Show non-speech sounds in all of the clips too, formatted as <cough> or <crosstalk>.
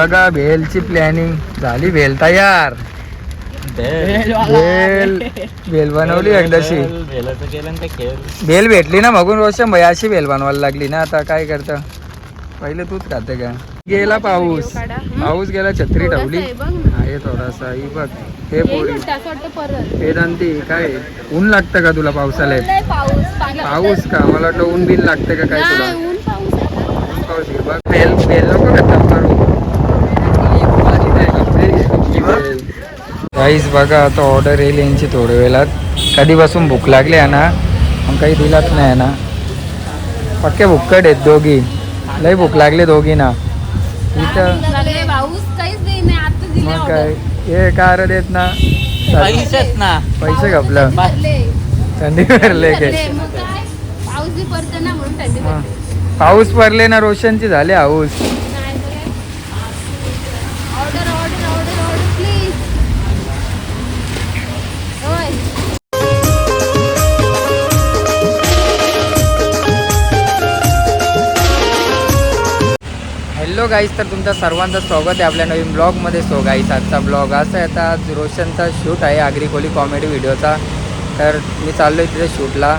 बघा भेलची प्लॅनिंग झाली भेल तयार. भेल भेल बनवली एकदाशी. भेल भेटली ना बघून रोशन भाई अशी भेल बनवायला लागली ना. आता काय करत? पहिले तूच खाते का? गेला पाऊस. पाऊस गेला छत्री ठेवली. आहे थोडासा. ही बघ. हे हे दंती काय? ऊन लागतं का तुला पावसाला? पाऊस. का? मला वाटलं ऊन बिन लागतं का काय तुला? पाऊस आहे. बघ बेल बेल नको खतम करू काहीच बघा आता ऑर्डर येईल यांची थोड्या वेळात. कधीपासून भूक लागली आहे ना? मग काही दिलाच नाही ना. पक्के भुक्कड आहेत दोघी. लय भूक लागली दोघी ना इथं मग काय? हे कार देत ना. पैसेच ना. पैसे घपलं थंडी भरले पाऊस पडले ना रोशनची झाले हाऊस. हॅलो गाईस तर तुमचं सर्वांचं स्वागत आहे आपल्या नवीन ब्लॉगमध्ये सो गाईस आजचा ब्लॉग असा आहे आता आज रोशनचा शूट आहे आगरी कॉमेडी व्हिडिओचा तर मी चाललो आहे तिथे शूटला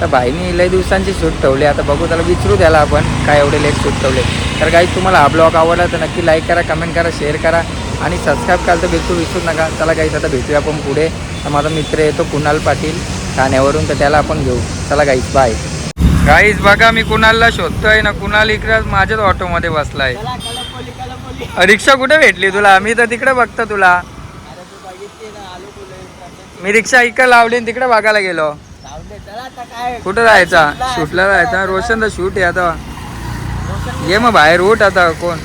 तर भाईनी लय दिवसांची शूट ठेवली आता बघू त्याला विचारू द्यायला आपण काय एवढे लेट शूट ठेवले. तर गाईस तुम्हाला हा ब्लॉग आवडला तर नक्की लाईक करा कमेंट करा शेअर करा आणि सबस्क्राईब करायला तर बिलकुल विसरू नका. चला गाईस आता भेटूया आपण पुढे. तर माझा मित्र येतो कुणाल पाटील ठाण्यावरून तर त्याला आपण घेऊ. चला गाईस बाय गाईज बघा मी कुणालला शोधतोय ना कुणाल इकडे माझ्याच ऑटोमध्ये बसलाय. रिक्षा कुठे भेटली तुला? मी तर तिकडे बघतो तुला. मी रिक्षा इकडे लावली तिकडे बघायला गेलो. कुठं जायचा शूटला जायचा रोशनचा शूट आहे आता. ये मग बाहेर उठ आता कोण?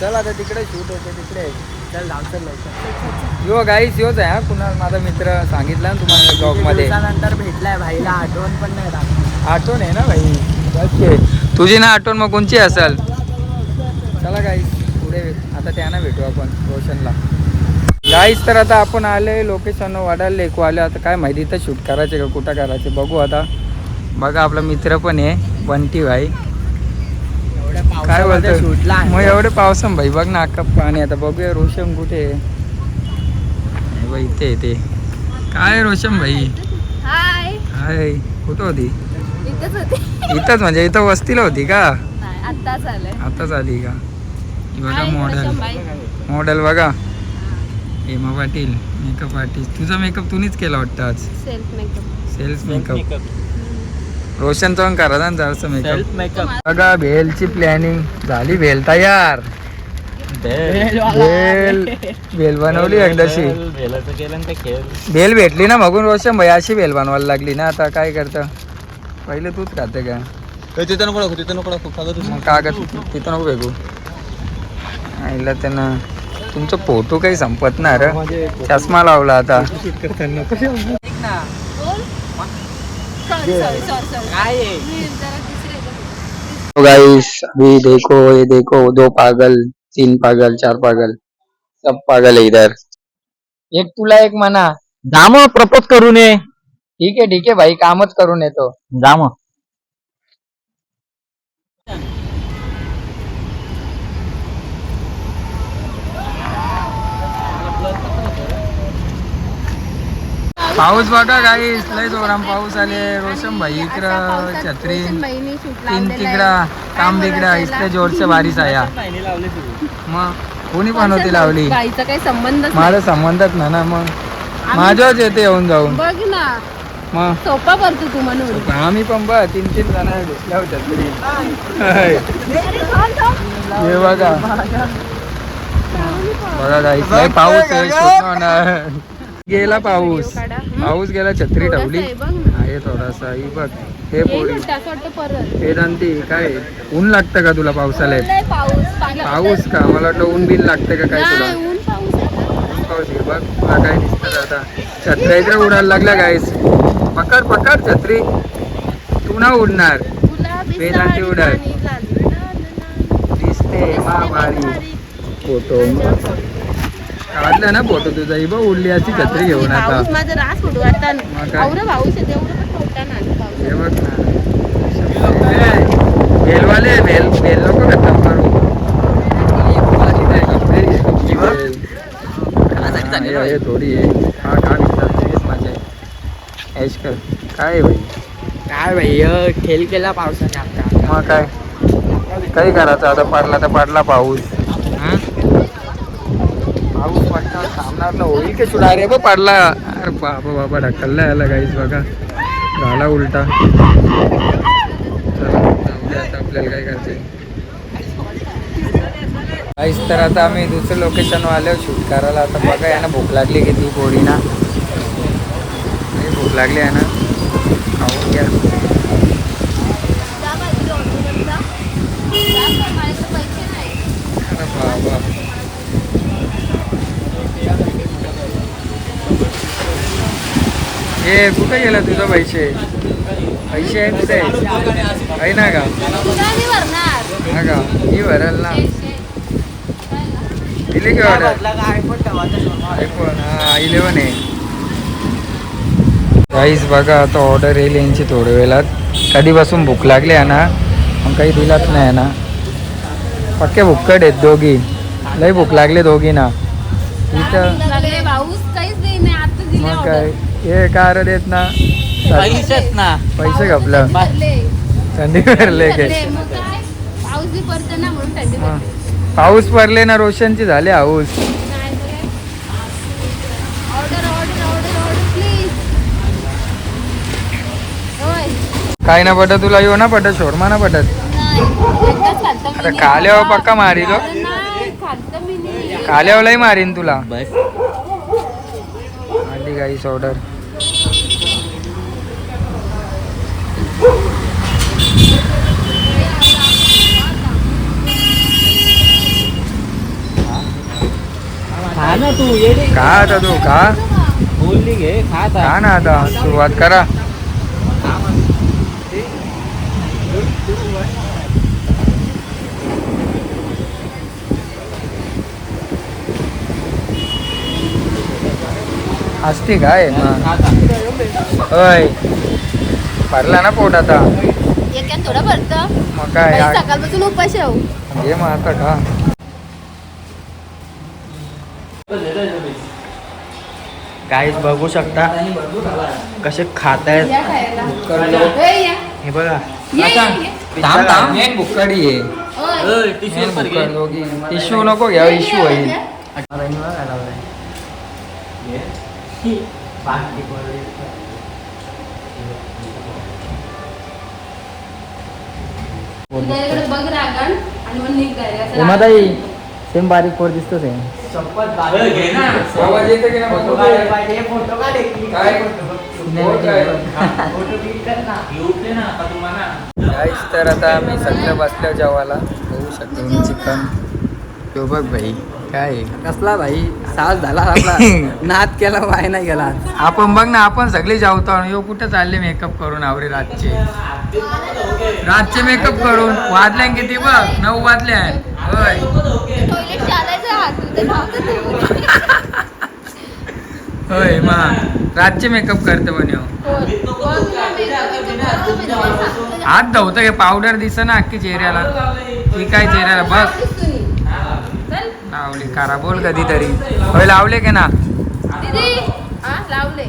चल आता तिकडे शूट होते तिकडे. यो गाईस योच आहे हा कुणाल माझा मित्र सांगितला ना तुम्हाला ब्लॉगमध्ये. भेटलाय भाईला आठवण पण नाही आठवण आहे ना भाई. ओके. तुझी ना आठवण मग कोणची असेल? चला गाईस पुढे आता त्यांना भेटू आपण रोशनला. गाईस तर आता आपण आले लोकेशन वाढायला लेकू आले आता काय माहिती इथं शूट करायचे का कुठं करायचे? बघू आता. बघा आपला मित्र पण आहे बंटी भाई. काय बोलतो शूटला मग एवढे पावसम भाई बघ ना अख्खा पाणी आता बघूया रोशन कुठे आहे? इथे आहे ते. काय रोशन भाई? हाय हाय कुठं होती? इथंच होते. <laughs> इथंच म्हणजे इथं वस्तीला होती का? आलंय आताच आली का? ही बघा मॉडेल. मॉडेल बघा. हेमा पाटील मेकअप आर्टिस्ट तुझा मेकअप तुम्हीच केला वाटतं आज? सेल्फ मेकअप सेल्स मेकअप रोशनचा पण करा ना जरासं मेकअप सेल्फ मेकअप बघा भेलची प्लॅनिंग झाली भेल तयार. भेल. भेल. बनवली एकदाशी. भेलाचं केलं ना ते खेळ. भेल भेटली ना बघून रोशन भाई अशी भेल बनवायला लागली ना. आता काय करतं? पहिले तूच खाते का? तिथं नको दाखवू, तिथं नको दाखवू, खाली तू. मग कागद तिथं नको फेकू. आईला त्यांना तुमचं फोटो काही संपत नाही रे चष्मा लावला आता. तो गाइस अभी देखो ये देखो दो पागल तीन पागल चार पागल सब पागल है इधर. एक तुला एक म्हणा जा मग प्रपोज करू नये. ठीक आहे ठीक आहे भाई. कामच करून येतो. जा मग. पाऊस बघा गाईस लय जोराम पाऊस आले. रोशन भाई इकडं छत्री. तीन लावलेलं आहे. तिकडं काम तिकडं याला? जोरचे बारिश आया मग कोणी पण होती लावली. काही संबंधच नाही. माझा संबंधच ना ना मग. माझ्याच येते येऊन जाऊन. बघ ना. मग सोपा करतो तू म्हणून. आम्ही पण बघ तीन तीन जण होत्या तरी. हे बघा. बघा गाईस लय पाऊस आहे. गेला पाऊस. पाऊस गेला छत्री ठेवली. आहे, बघ. ना. आहे थोडासा ही बघ. हे असं वाटतं परत. हे दंती काय? ऊन लागतं का तुला पावसाळ्यात लय पाऊस. का? मला वाटलं ऊन बिन लागतं का काय तुला? नाही, ऊन पाऊस आहे. पाऊस आहे बघ. तुला काय दिसतं का आता. छत्र्या इकडे उडायला लागल्या गाईस पकड पकड छत्री. तू ना उडणार गुलाबी वेदांती ला. दिसते महाभारी फोटो. काढला ना फोटो तुझा. ही बघ उडली अशी छत्री घेऊन आता. माझं रास उडू वाटतं मग काय? एवढं पाऊस पण हे बघ ना भेलवाले भेल भेल नको खतम करू हे हे थोडी आहे हा का विकतात तेच माझे ऐश कर काय आहे भाई काय भाई खेळ केला पावसाने आता मग काय? काही करायचं आता पडला तर पडला पाऊस. हं? पाऊस पडला थांबणार ना होईल की सुद्धा अरे पडला. अरे बाबा बाबा ढकलला याला काहीच बघा. झाला उलटा. आता आपल्याला काय करायचंय. काहीच तर आता आम्ही दुसरं लोकेशन आलो शूट करायला. आता बघा यानं भूक लागली किती पोळीना लई भूक लागली आहे ना खाऊन घ्या ए कुठे गेला तुझं पैसे? पैसे आहे कुठे? आहे ना का. हा का? मी भरल ना? दिले की ऑर्डर आयफोन हा इलेवन आहे. काहीच बघा आता ऑर्डर येईल यांची थोड्या वेळात कधीपासून भूक लागली आहे ना मग काही दिलाच नाही आहे ना पक्के भुक्कड आहेत दोघी लई भूक लागली दोघी ना इथं मग काय. हे कार देत ना पैसे घपलं. थंडी भरले. काय. पाऊस पडले ना रोशनची झाली हाऊस काय ना पटत तुला येऊ ना पटत शोरमा ना पटत अरे. काल्यावर पक्का मारील हो. काल्यावलाही मारीन तुला बस आली गाईस ऑर्डर खा ना तू ये रे का आता तू का बोलली घे खा आता. का ना आता सुरुवात करा असते काय? मग भरला ना पोट आता. थोडं भरतं. मग काय? सकाळपासून उपाशी आहो घे मग आता का गाईज बघू शकता कसे खात आहेत. हे बघा. थांब थांब. मेन बुक्कडी आहे. होय. मेन बुक्कड दोघी इश्यू नको घ्या इश्यू होईल तुझ्याकडे बघ रागण आणि मग निघ घरी. असं राग- उमाताई सेम बारीक पोर दिसतोच आहे घे ना आवाज येतो की नाही? फोटो काढायला पाहिजे फोटो काढ एक. काय? फोटो क्लिक कर ना उठले ना आता तुम्हाला गाईस तर आता आम्ही सगळं बसल्या जेवायला बघू शकतो मी चिकन तो बघ भाई काय? आहे? कसला भाई? साज झाला आपला. <laughs> नाद केला वाय नाही गेला आपण बघ ना आपण सगळे जेवतो आणि ह्यो कुठं चालले मेकअप करून आवरे रातचे? रातचे मेकअप करून. वाजले किती बघ? नऊ वाजले होय. मग रातचे मेकअप करते म्हणे मी मी सांगतो. हात धवतं हे पावडर दिस ना अख्खी चेहऱ्याला ती काय चेहऱ्याला. बघ. लावली करा बोल कधीतरी होय लावले की ना? दीदी लावले.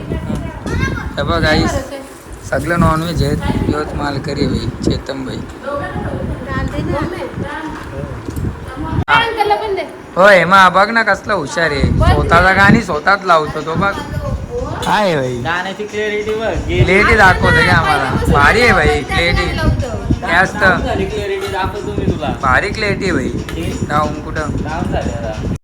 बघ आईस सगळं नॉनव्हेज आहेत. योच मालकरी भाई चेतन भाई होय मा बघ ना कसला हुशार आहे. स्वतःचा गाणी स्वतःच लावतो तो बघ. काय भाई गाण्याची क्लॅरिटी बघ. क्लेटी दाखवतो की आम्हाला. भारी आहे भाई क्लेटी जास्त दाखवतो मी तुला. भारी क्लेटी आहे भाई. जाऊन कुठं? काम झाले आता